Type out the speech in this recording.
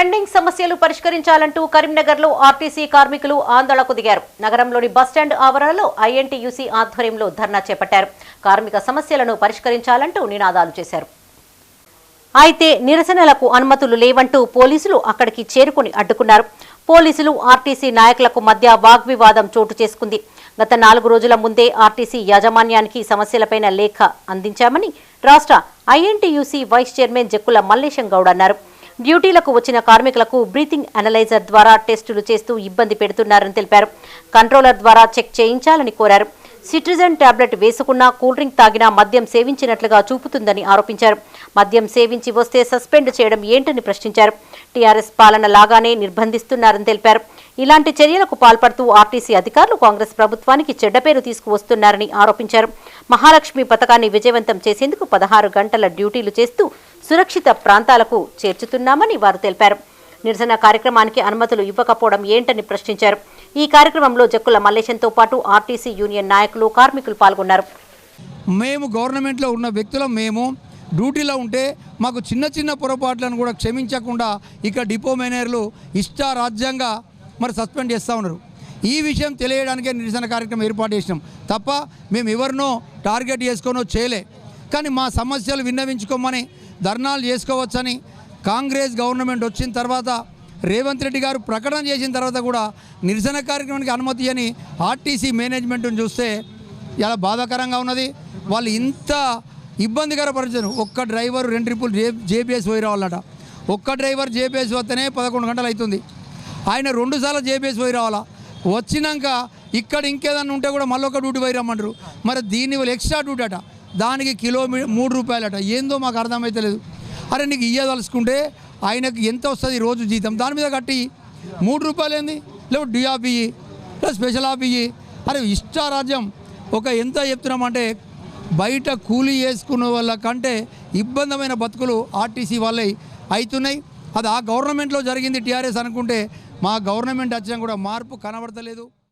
Pending సమస్యలు పరిష్కరించాలంటూ కరీంనగర్లో RTC కార్మికులు ఆందోళనకు దిగారు. నగరంలోని బస్టాండ్ ఆవరణలో ఐఎన్టీయూసీ ఆధ్వర్యంలో ధర్నా చేపట్టారు. కార్మిక సమస్యలను పరిష్కరించాలంటూ నినాదాలు చేశారు. అయితే నిరసనలకు అనుమతులు లేవంటూ పోలీసులు అక్కడికి చేరుకుని అడ్డుకున్నారు. పోలీసులు ఆర్టీసీ నాయకులకు మధ్య వాగ్వివాదం చోటు చేసుకుంది. గత నాలుగు రోజుల ముందే ఆర్టీసీ యాజమాన్యానికి సమస్యలపైన లేఖ అందించామని రాష్ట్ర INTUC vice chairman Jakkula Mallesham Goud అన్నారు. డ్యూటీలకు వచ్చిన కార్మికులకు బ్రీతింగ్ అనలైజర్ ద్వారా టెస్టులు చేస్తూ ఇబ్బంది పెడుతున్నారని తెలిపారు. కంట్రోలర్ ద్వారా చెక్ చేయించాలని కోరారు. సిట్రిజన్ టాబ్లెట్ వేసుకున్నా కూల్ డ్రింక్ తాగినా మద్యం సేవించినట్లుగా చూపుతుందని ఆరోపించారు. మద్యం సేవించి వస్తే సస్పెండ్ చేయడం ఏంటని ప్రశ్నించారు. టీఆర్ఎస్ పాలన లాగానే నిర్బంధిస్తున్నారని తెలిపారు. ఇలాంటి చర్యలకు పాల్పడుతూ ఆర్టీసీ అధికారులు కాంగ్రెస్ ప్రభుత్వానికి చెడ్డ పేరు తీసుకువస్తున్నారని ఆరోపించారు. మహాలక్ష్మి పథకాన్ని విజయవంతం చేసేందుకు పదహారు గంటల డ్యూటీలు చేస్తూ సురక్షిత ప్రాంతాలకు చేర్చుతున్నామని వారు తెలిపారు. నిరసన కార్యక్రమానికి అనుమతులు ఇవ్వకపోవడం ఏంటని ప్రశ్నించారు. ఈ కార్యక్రమంలో జక్కుల మల్లేశంతో పాటు ఆర్టీసీ యూనియన్ నాయకులు కార్మికులు పాల్గొన్నారు. మేము గవర్నమెంట్లో ఉన్న వ్యక్తులం మేము. డ్యూటీలో ఉంటే మాకు చిన్న చిన్న పొరపాట్లను కూడా క్షమించకుండా ఇక్కడ డిపో మేనేజర్లు ఇష్టారాజ్యంగా మరి సస్పెండ్ చేస్తూ ఉన్నారు. ఈ విషయం తెలియడానికే నిరసన కార్యక్రమం ఏర్పాటు చేసినాం. తప్ప మేము ఎవరినో టార్గెట్ చేసుకోనో చేయలే. కానీ మా సమస్యలు విన్నవించుకోమని ధర్నాలు చేసుకోవచ్చని కాంగ్రెస్ గవర్నమెంట్ వచ్చిన తర్వాత రేవంత్ రెడ్డి గారు ప్రకటన చేసిన తర్వాత కూడా నిరసన కార్యక్రమానికి అనుమతి అని ఆర్టీసీ మేనేజ్మెంట్ను చూస్తే చాలా బాధాకరంగా ఉన్నది. వాళ్ళు ఇంత ఇబ్బందికర పరిచయం ఒక్క డ్రైవర్ రెండు ట్రిప్పులు జే జేబీఎస్ పోయి రావాలట. ఒక్క డ్రైవర్ జేపీఎస్ వస్తేనే పదకొండు గంటలు అవుతుంది ఆయన రెండుసార్లు జేపీఎస్ పోయి రావాలా? వచ్చినాక ఇక్కడ ఇంకేదన్నా ఉంటే కూడా మళ్ళీ ఒక డ్యూటీ పోయి రమ్మంటారు. మరి దీని వల్ల ఎక్స్ట్రా డ్యూటీ అట. దానికి కిలోమీ మూడు రూపాయలట. ఏందో మాకు అర్థమైతలేదు అరే నీకు ఇయ్యదలుచుకుంటే ఆయనకు ఎంత వస్తుంది రోజు జీతం? దాని మీద కట్టి మూడు రూపాయలు ఏంది? లేకపోతే డిఆఫ్ ఇయ్యి లేదా స్పెషల్ ఆఫ్ ఇయ్యి. అరే ఇష్టారాజ్యం. ఒక ఎంత చెప్తున్నామంటే బయట కూలీ చేసుకున్న వాళ్ళ కంటే ఇబ్బందమైన బతుకులు ఆర్టీసీ వాళ్ళే అవుతున్నాయి అది ఆ గవర్నమెంట్లో జరిగింది టీఆర్ఎస్ అనుకుంటే మా గవర్నమెంట్ వచ్చినా కూడా మార్పు కనబడతలేదు.